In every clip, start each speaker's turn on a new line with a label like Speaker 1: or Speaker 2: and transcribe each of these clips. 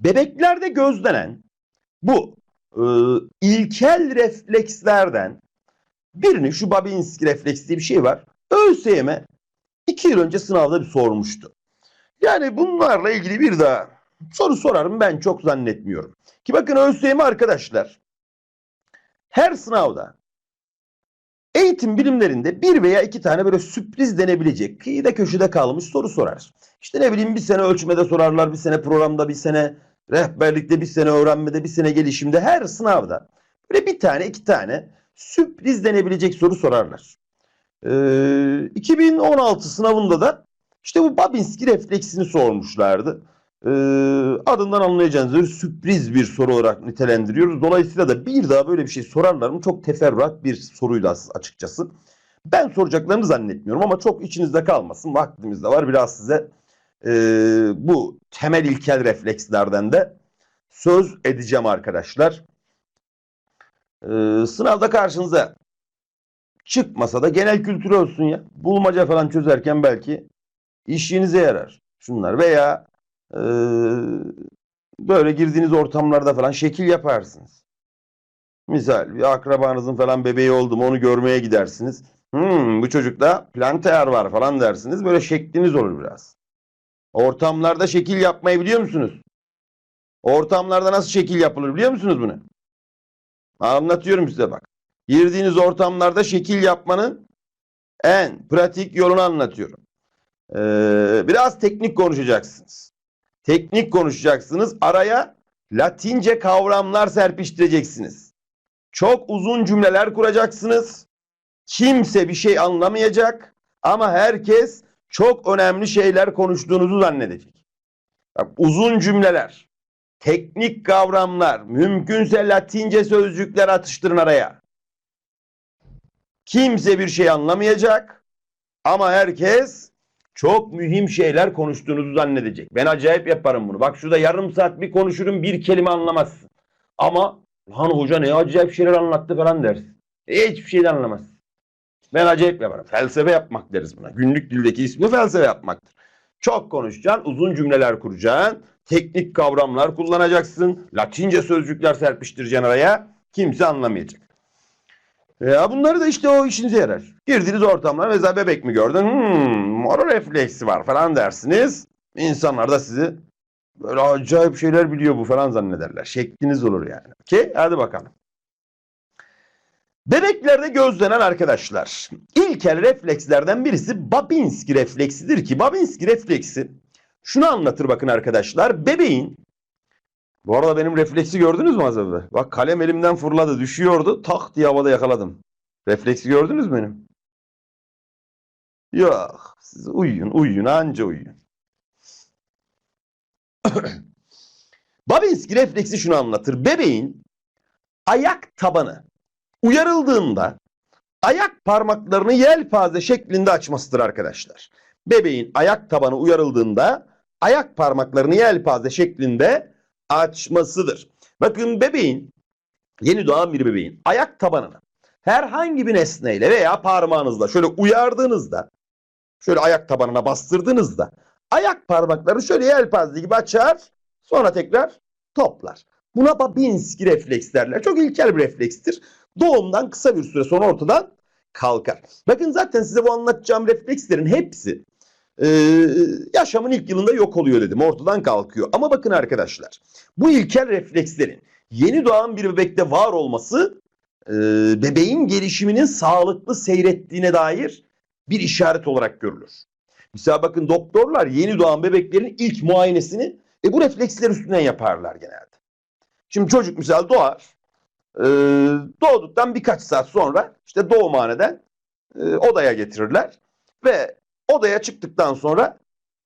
Speaker 1: Bebeklerde gözlenen bu e, ilkel reflekslerden birini şu Babinski refleks diye bir şey var. ÖSYM iki yıl önce sınavda bir sormuştu. Yani bunlarla ilgili bir daha soru sorarım ben çok zannetmiyorum. Ki bakın ÖSYM arkadaşlar her sınavda eğitim bilimlerinde bir veya iki tane böyle sürpriz denebilecek kıyıda köşede kalmış soru sorar. İşte ne bileyim bir sene ölçmede sorarlar, bir sene programda, bir sene rehberlikte, bir sene öğrenmede, bir sene gelişimde her sınavda böyle bir tane iki tane sürpriz denebilecek soru sorarlar. Ee, 2016 sınavında da işte bu Babinski refleksini sormuşlardı. Ee, adından anlayacağınız üzere sürpriz bir soru olarak nitelendiriyoruz. Dolayısıyla da bir daha böyle bir şey sorarlar mı? Çok teferruat bir soruydu as- açıkçası. Ben soracaklarını zannetmiyorum ama çok içinizde kalmasın. Vaktimiz de var. Biraz size e, bu temel ilkel reflekslerden de söz edeceğim arkadaşlar. Ee, sınavda karşınıza çıkmasa da genel kültür olsun ya. Bulmaca falan çözerken belki işinize yarar. Şunlar veya e, böyle girdiğiniz ortamlarda falan şekil yaparsınız. Misal bir akrabanızın falan bebeği oldu mu onu görmeye gidersiniz. Hmm, bu çocukta planter var falan dersiniz. Böyle şekliniz olur biraz. Ortamlarda şekil yapmayı biliyor musunuz? Ortamlarda nasıl şekil yapılır biliyor musunuz bunu? Anlatıyorum size bak. Girdiğiniz ortamlarda şekil yapmanın en pratik yolunu anlatıyorum. Ee, biraz teknik konuşacaksınız. Teknik konuşacaksınız. Araya Latince kavramlar serpiştireceksiniz. Çok uzun cümleler kuracaksınız. Kimse bir şey anlamayacak ama herkes çok önemli şeyler konuştuğunuzu zannedecek. Bak, uzun cümleler, teknik kavramlar, mümkünse Latince sözcükler atıştırın araya. Kimse bir şey anlamayacak ama herkes çok mühim şeyler konuştuğunuzu zannedecek. Ben acayip yaparım bunu. Bak şurada yarım saat bir konuşurum bir kelime anlamazsın. Ama lan hoca ne acayip şeyler anlattı falan dersin. Hiçbir şeyden anlamazsın. Ben acayip yaparım. Felsefe yapmak deriz buna. Günlük dildeki ismi felsefe yapmaktır. Çok konuşacaksın, uzun cümleler kuracaksın, teknik kavramlar kullanacaksın, Latince sözcükler serpiştireceksin araya. Kimse anlamayacak. Ya bunları da işte o işinize yarar. Girdiğiniz ortamlar mesela bebek mi gördün? Hmm, moro refleksi var falan dersiniz. İnsanlar da sizi böyle acayip şeyler biliyor bu falan zannederler. Şekliniz olur yani. Okey? Hadi bakalım. Bebeklerde gözlenen arkadaşlar. İlkel reflekslerden birisi Babinski refleksidir ki Babinski refleksi şunu anlatır bakın arkadaşlar. Bebeğin bu arada benim refleksi gördünüz mü az evvel? Bak kalem elimden fırladı düşüyordu tak diye havada yakaladım. Refleksi gördünüz mü benim? Yok siz uyuyun uyuyun anca uyuyun. Babinski refleksi şunu anlatır. Bebeğin ayak tabanı uyarıldığında ayak parmaklarını yelpaze şeklinde açmasıdır arkadaşlar. Bebeğin ayak tabanı uyarıldığında ayak parmaklarını yelpaze şeklinde açmasıdır. Bakın bebeğin yeni doğan bir bebeğin ayak tabanını herhangi bir nesneyle veya parmağınızla şöyle uyardığınızda şöyle ayak tabanına bastırdığınızda ayak parmakları şöyle yelpaze gibi açar sonra tekrar toplar. Buna Babinski refleks derler. Çok ilkel bir reflekstir. Doğumdan kısa bir süre sonra ortadan kalkar. Bakın zaten size bu anlatacağım reflekslerin hepsi e, yaşamın ilk yılında yok oluyor dedim. Ortadan kalkıyor. Ama bakın arkadaşlar bu ilkel reflekslerin yeni doğan bir bebekte var olması e, bebeğin gelişiminin sağlıklı seyrettiğine dair bir işaret olarak görülür. Mesela bakın doktorlar yeni doğan bebeklerin ilk muayenesini e, bu refleksler üstünden yaparlar genelde. Şimdi çocuk mesela doğar. E, doğduktan birkaç saat sonra işte doğumhaneden e, odaya getirirler. Ve odaya çıktıktan sonra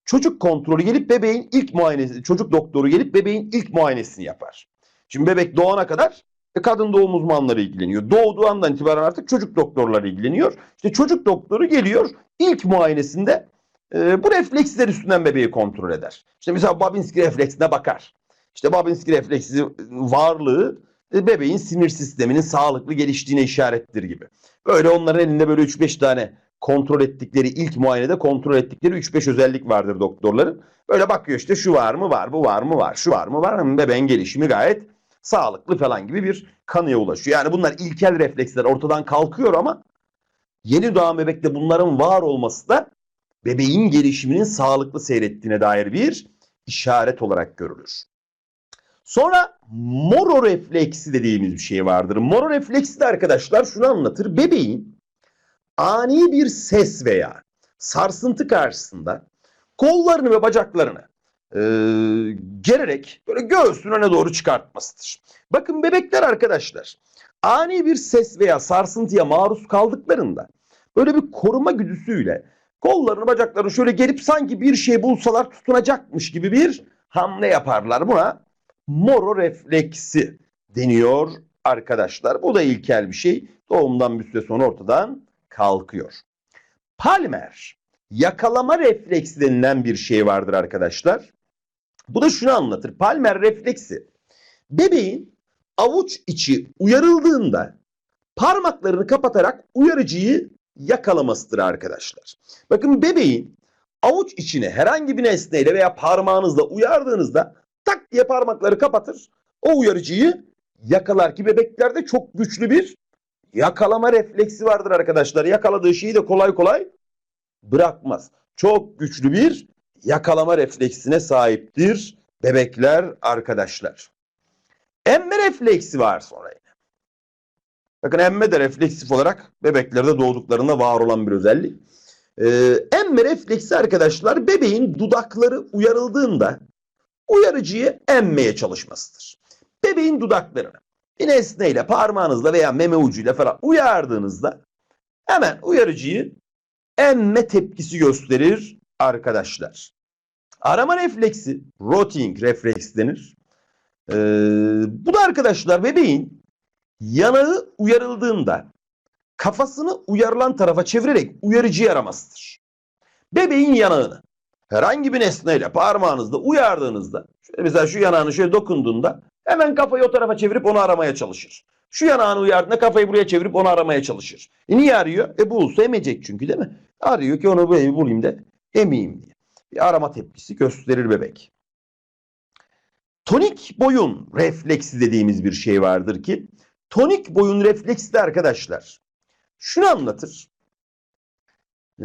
Speaker 1: çocuk kontrolü gelip bebeğin ilk muayenesi, çocuk doktoru gelip bebeğin ilk muayenesini yapar. Şimdi bebek doğana kadar e, kadın doğum uzmanları ilgileniyor. Doğduğu andan itibaren artık çocuk doktorları ilgileniyor. İşte çocuk doktoru geliyor ilk muayenesinde e, bu refleksler üstünden bebeği kontrol eder. İşte mesela Babinski refleksine bakar. İşte Babinski refleksi varlığı bebeğin sinir sisteminin sağlıklı geliştiğine işarettir gibi. Böyle onların elinde böyle 3-5 tane kontrol ettikleri ilk muayenede kontrol ettikleri 3-5 özellik vardır doktorların. Böyle bakıyor işte şu var mı var bu var mı var şu var mı var mı bebeğin gelişimi gayet sağlıklı falan gibi bir kanıya ulaşıyor. Yani bunlar ilkel refleksler ortadan kalkıyor ama yeni doğan bebekte bunların var olması da bebeğin gelişiminin sağlıklı seyrettiğine dair bir işaret olarak görülür. Sonra moro refleksi dediğimiz bir şey vardır. Moro refleksi de arkadaşlar şunu anlatır. Bebeğin ani bir ses veya sarsıntı karşısında kollarını ve bacaklarını e, gererek böyle göğsünün öne doğru çıkartmasıdır. Bakın bebekler arkadaşlar ani bir ses veya sarsıntıya maruz kaldıklarında böyle bir koruma güdüsüyle kollarını bacaklarını şöyle gerip sanki bir şey bulsalar tutunacakmış gibi bir hamle yaparlar. Buna moro refleksi deniyor arkadaşlar. Bu da ilkel bir şey. Doğumdan bir süre sonra ortadan kalkıyor. Palmer yakalama refleksi denilen bir şey vardır arkadaşlar. Bu da şunu anlatır. Palmer refleksi bebeğin avuç içi uyarıldığında parmaklarını kapatarak uyarıcıyı yakalamasıdır arkadaşlar. Bakın bebeğin avuç içine herhangi bir nesneyle veya parmağınızla uyardığınızda tak diye parmakları kapatır. O uyarıcıyı yakalar ki bebeklerde çok güçlü bir yakalama refleksi vardır arkadaşlar. Yakaladığı şeyi de kolay kolay bırakmaz. Çok güçlü bir yakalama refleksine sahiptir bebekler arkadaşlar. Emme refleksi var sonra. Bakın emme de refleksif olarak bebeklerde doğduklarında var olan bir özellik. Ee, emme refleksi arkadaşlar bebeğin dudakları uyarıldığında uyarıcıyı emmeye çalışmasıdır. Bebeğin dudaklarını bir nesneyle parmağınızla veya meme ucuyla falan uyardığınızda hemen uyarıcıyı emme tepkisi gösterir arkadaşlar. Arama refleksi, rotting refleks denir. Ee, bu da arkadaşlar bebeğin yanağı uyarıldığında kafasını uyarılan tarafa çevirerek uyarıcıyı aramasıdır. Bebeğin yanağını herhangi bir nesneyle parmağınızla uyardığınızda şöyle mesela şu yanağını şöyle dokunduğunda hemen kafayı o tarafa çevirip onu aramaya çalışır. Şu yanağını uyardığında kafayı buraya çevirip onu aramaya çalışır. E niye arıyor? E bulsa emecek çünkü değil mi? Arıyor ki onu böyle bulayım da emeyim diye. Bir arama tepkisi gösterir bebek. Tonik boyun refleksi dediğimiz bir şey vardır ki tonik boyun refleksi de arkadaşlar şunu anlatır. Ee,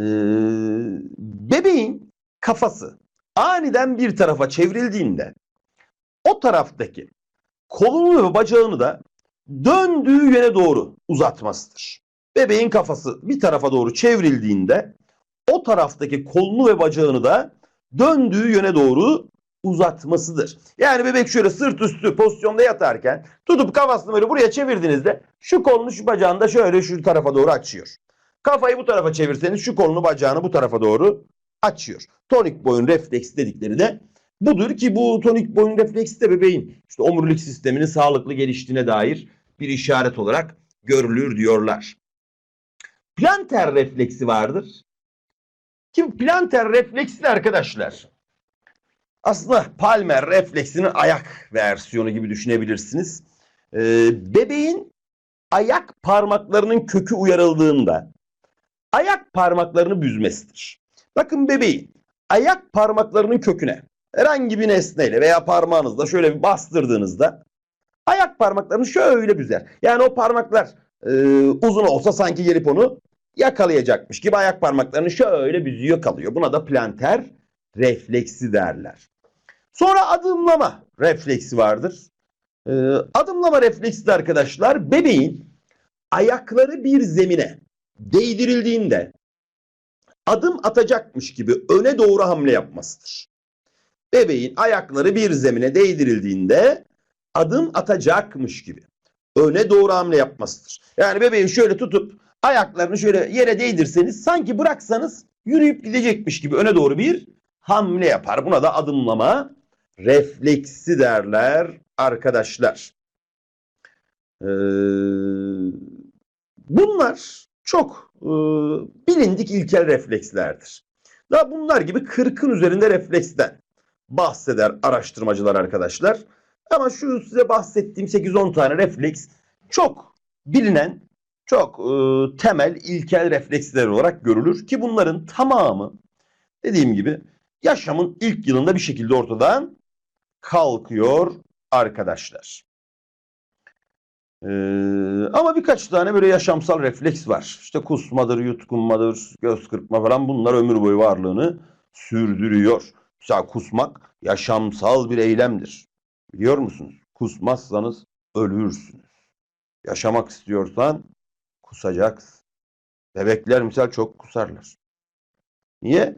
Speaker 1: bebeğin kafası aniden bir tarafa çevrildiğinde o taraftaki kolunu ve bacağını da döndüğü yöne doğru uzatmasıdır. Bebeğin kafası bir tarafa doğru çevrildiğinde o taraftaki kolunu ve bacağını da döndüğü yöne doğru uzatmasıdır. Yani bebek şöyle sırt üstü pozisyonda yatarken tutup kafasını böyle buraya çevirdiğinizde şu kolunu şu bacağını da şöyle şu tarafa doğru açıyor. Kafayı bu tarafa çevirseniz şu kolunu bacağını bu tarafa doğru açıyor. Tonik boyun refleksi dedikleri de budur ki bu tonik boyun refleksi de bebeğin işte omurilik sisteminin sağlıklı geliştiğine dair bir işaret olarak görülür diyorlar. Planter refleksi vardır. Kim planter refleksi de arkadaşlar aslında palmer refleksinin ayak versiyonu gibi düşünebilirsiniz. Ee, bebeğin ayak parmaklarının kökü uyarıldığında ayak parmaklarını büzmesidir. Bakın bebeğin ayak parmaklarının köküne herhangi bir nesneyle veya parmağınızla şöyle bir bastırdığınızda ayak parmaklarını şöyle büzer. Yani o parmaklar e, uzun olsa sanki gelip onu yakalayacakmış gibi ayak parmaklarını şöyle büzüyor kalıyor. Buna da planter refleksi derler. Sonra adımlama refleksi vardır. Ee, adımlama refleksi de arkadaşlar bebeğin ayakları bir zemine değdirildiğinde adım atacakmış gibi öne doğru hamle yapmasıdır. Bebeğin ayakları bir zemine değdirildiğinde adım atacakmış gibi öne doğru hamle yapmasıdır. Yani bebeği şöyle tutup ayaklarını şöyle yere değdirseniz sanki bıraksanız yürüyüp gidecekmiş gibi öne doğru bir hamle yapar. Buna da adımlama refleksi derler arkadaşlar. Ee, bunlar çok e, bilindik ilkel reflekslerdir. Daha bunlar gibi 40'ın üzerinde refleksten bahseder araştırmacılar arkadaşlar. Ama şu size bahsettiğim 8-10 tane refleks çok bilinen, çok e, temel ilkel refleksler olarak görülür ki bunların tamamı dediğim gibi yaşamın ilk yılında bir şekilde ortadan kalkıyor arkadaşlar. Ee, ama birkaç tane böyle yaşamsal refleks var. İşte kusmadır, yutkunmadır, göz kırpma falan bunlar ömür boyu varlığını sürdürüyor. Mesela kusmak yaşamsal bir eylemdir. Biliyor musunuz? Kusmazsanız ölürsünüz. Yaşamak istiyorsan kusacaksın. Bebekler misal çok kusarlar. Niye?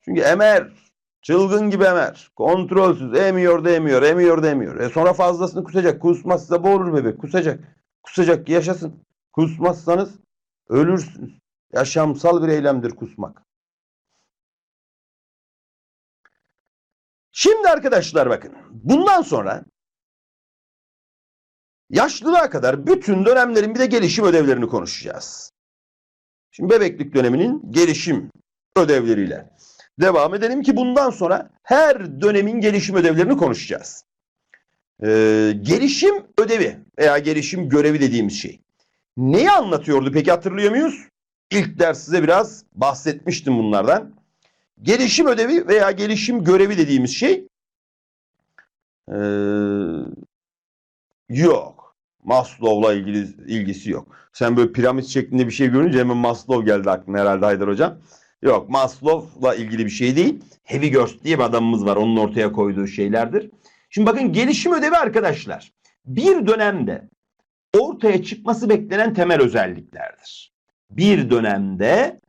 Speaker 1: Çünkü emer. Çılgın gibi emer. Kontrolsüz. Emiyor da emiyor. Emiyor da emiyor. E sonra fazlasını kusacak. Kusmazsa boğulur bebek. Kusacak. Kusacak yaşasın. Kusmazsanız ölürsünüz. Yaşamsal bir eylemdir kusmak. Şimdi arkadaşlar bakın. Bundan sonra yaşlılığa kadar bütün dönemlerin bir de gelişim ödevlerini konuşacağız. Şimdi bebeklik döneminin gelişim ödevleriyle devam edelim ki bundan sonra her dönemin gelişim ödevlerini konuşacağız. Ee, gelişim ödevi veya gelişim görevi dediğimiz şey. Neyi anlatıyordu peki hatırlıyor muyuz? İlk ders size biraz bahsetmiştim bunlardan. Gelişim ödevi veya gelişim görevi dediğimiz şey ee, yok. Maslow'la ilgili ilgisi yok. Sen böyle piramit şeklinde bir şey görünce hemen Maslow geldi aklına herhalde Haydar Hocam. Yok Maslow'la ilgili bir şey değil. Heavy diye bir adamımız var. Onun ortaya koyduğu şeylerdir. Şimdi bakın gelişim ödevi arkadaşlar. Bir dönemde ortaya çıkması beklenen temel özelliklerdir. Bir dönemde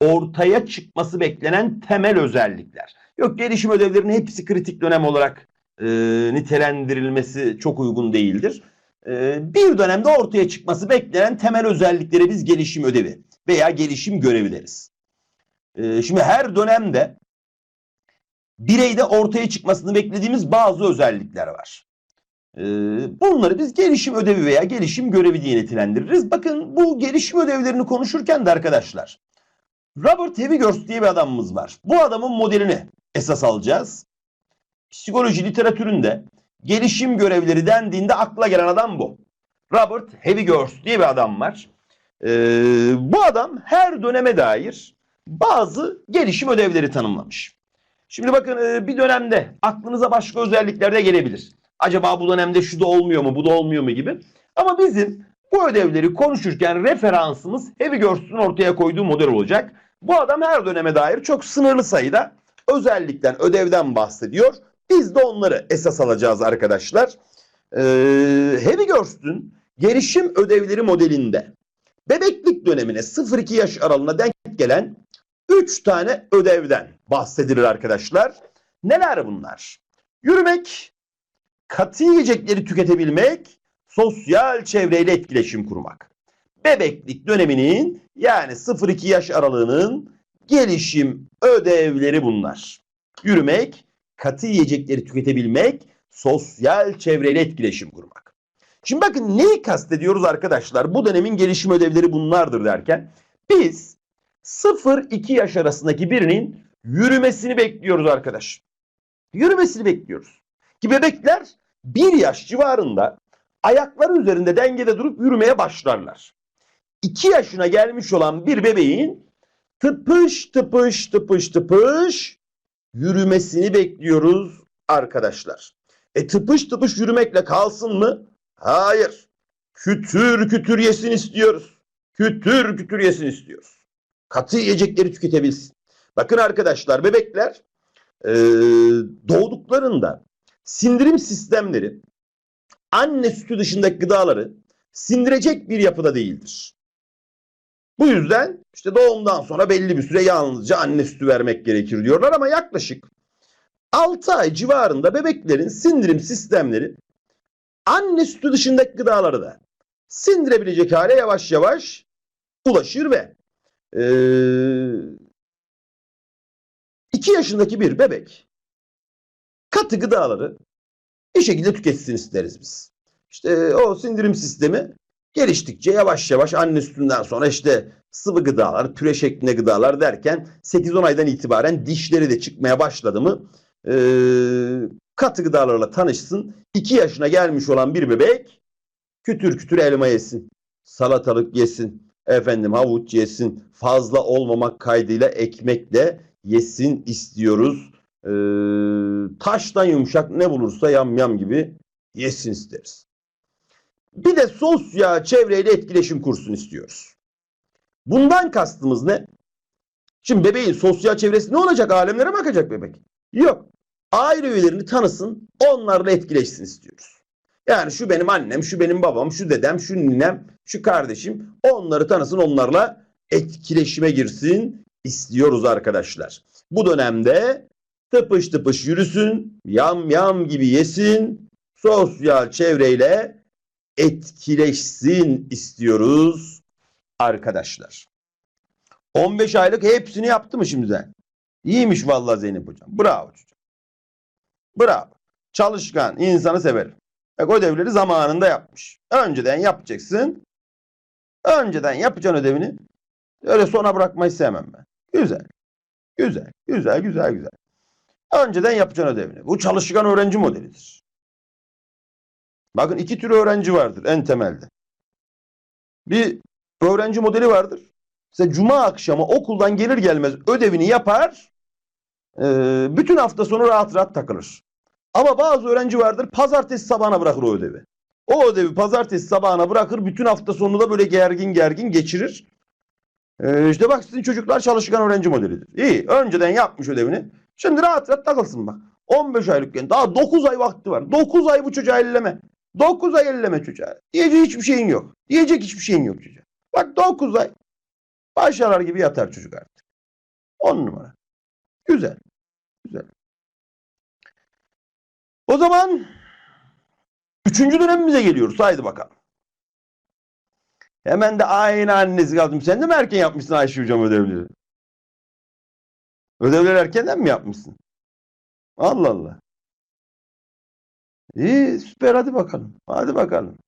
Speaker 1: ortaya çıkması beklenen temel özellikler. Yok gelişim ödevlerinin hepsi kritik dönem olarak e, nitelendirilmesi çok uygun değildir. E, bir dönemde ortaya çıkması beklenen temel özelliklere biz gelişim ödevi veya gelişim görevi deriz. E, şimdi her dönemde bireyde ortaya çıkmasını beklediğimiz bazı özellikler var. E, bunları biz gelişim ödevi veya gelişim görevi diye nitelendiririz. Bakın bu gelişim ödevlerini konuşurken de arkadaşlar Robert Hevigers diye bir adamımız var. Bu adamın modelini esas alacağız. Psikoloji literatüründe gelişim görevleri dendiğinde akla gelen adam bu. Robert Hevigers diye bir adam var. Ee, bu adam her döneme dair bazı gelişim ödevleri tanımlamış. Şimdi bakın e, bir dönemde aklınıza başka özellikler de gelebilir. Acaba bu dönemde şu da olmuyor mu, bu da olmuyor mu gibi. Ama bizim bu ödevleri konuşurken referansımız Hevigers'ün ortaya koyduğu model olacak. Bu adam her döneme dair çok sınırlı sayıda özellikten, ödevden bahsediyor. Biz de onları esas alacağız arkadaşlar. Ee, Hevigers'ün gelişim ödevleri modelinde bebeklik dönemine 0-2 yaş aralığına denk gelen 3 tane ödevden bahsedilir arkadaşlar. Neler bunlar? Yürümek, katı yiyecekleri tüketebilmek, sosyal çevreyle etkileşim kurmak. Bebeklik döneminin yani 0-2 yaş aralığının gelişim ödevleri bunlar. Yürümek, katı yiyecekleri tüketebilmek, sosyal çevreyle etkileşim kurmak. Şimdi bakın neyi kastediyoruz arkadaşlar? Bu dönemin gelişim ödevleri bunlardır derken biz 0-2 yaş arasındaki birinin yürümesini bekliyoruz arkadaş. Yürümesini bekliyoruz. Ki bebekler 1 yaş civarında ayakları üzerinde dengede durup yürümeye başlarlar. 2 yaşına gelmiş olan bir bebeğin tıpış tıpış tıpış tıpış yürümesini bekliyoruz arkadaşlar. E tıpış tıpış yürümekle kalsın mı? Hayır. Kütür kütür yesin istiyoruz. Kütür kütür yesin istiyoruz. Katı yiyecekleri tüketebilsin. Bakın arkadaşlar bebekler e, doğduklarında sindirim sistemleri anne sütü dışındaki gıdaları sindirecek bir yapıda değildir. Bu yüzden işte doğumdan sonra belli bir süre yalnızca anne sütü vermek gerekir diyorlar ama yaklaşık 6 ay civarında bebeklerin sindirim sistemleri anne sütü dışındaki gıdaları da sindirebilecek hale yavaş yavaş ulaşır ve 2 yaşındaki bir bebek katı gıdaları bir şekilde tüketsin isteriz biz. İşte o sindirim sistemi geliştikçe yavaş yavaş anne sütünden sonra işte sıvı gıdalar, püre şeklinde gıdalar derken 8-10 aydan itibaren dişleri de çıkmaya başladı mı e, katı gıdalarla tanışsın. 2 yaşına gelmiş olan bir bebek kütür kütür elma yesin. salatalık yesin, efendim havuç yesin, fazla olmamak kaydıyla ekmekle yesin istiyoruz. Ee, taştan yumuşak ne bulursa yam yam gibi yesin isteriz. Bir de sosyal çevreyle etkileşim kursun istiyoruz. Bundan kastımız ne? Şimdi bebeğin sosyal çevresi ne olacak? Alemlere bakacak bebek. Yok. Aile üyelerini tanısın, onlarla etkileşsin istiyoruz. Yani şu benim annem, şu benim babam, şu dedem, şu ninem, şu kardeşim. Onları tanısın, onlarla etkileşime girsin istiyoruz arkadaşlar. Bu dönemde tıpış tıpış yürüsün, yam yam gibi yesin, sosyal çevreyle etkileşsin istiyoruz arkadaşlar. 15 aylık hepsini yaptı mı şimdiden? İyiymiş vallahi Zeynep hocam. Bravo çocuğum. Bravo. Çalışkan, insanı severim. Bak ödevleri zamanında yapmış. Önceden yapacaksın. Önceden yapacaksın ödevini. Öyle sona bırakmayı sevmem ben. Güzel. Güzel. Güzel, güzel, güzel. Önceden yapacaksın ödevini. Bu çalışkan öğrenci modelidir. Bakın iki tür öğrenci vardır en temelde. Bir öğrenci modeli vardır. Mesela cuma akşamı okuldan gelir gelmez ödevini yapar. Bütün hafta sonu rahat rahat takılır. Ama bazı öğrenci vardır pazartesi sabahına bırakır o ödevi. O ödevi pazartesi sabahına bırakır bütün hafta sonunu da böyle gergin gergin geçirir. Ee, işte bak sizin çocuklar çalışkan öğrenci modelidir. İyi önceden yapmış ödevini. Şimdi rahat rahat takılsın bak. 15 aylıkken daha 9 ay vakti var. 9 ay bu çocuğa elleme. 9 ay elleme çocuğa. Diyecek hiçbir şeyin yok. Diyecek hiçbir şeyin yok çocuğa. Bak 9 ay. Başarar gibi yatar çocuk artık. 10 numara. Güzel. Güzel. O zaman üçüncü dönemimize geliyoruz. Haydi bakalım. Hemen de aynı annesi kaldım. Sen de mi erken yapmışsın Ayşe Hocam ödevleri? Ödevleri erkenden mi yapmışsın? Allah Allah. İyi süper hadi bakalım. Hadi bakalım.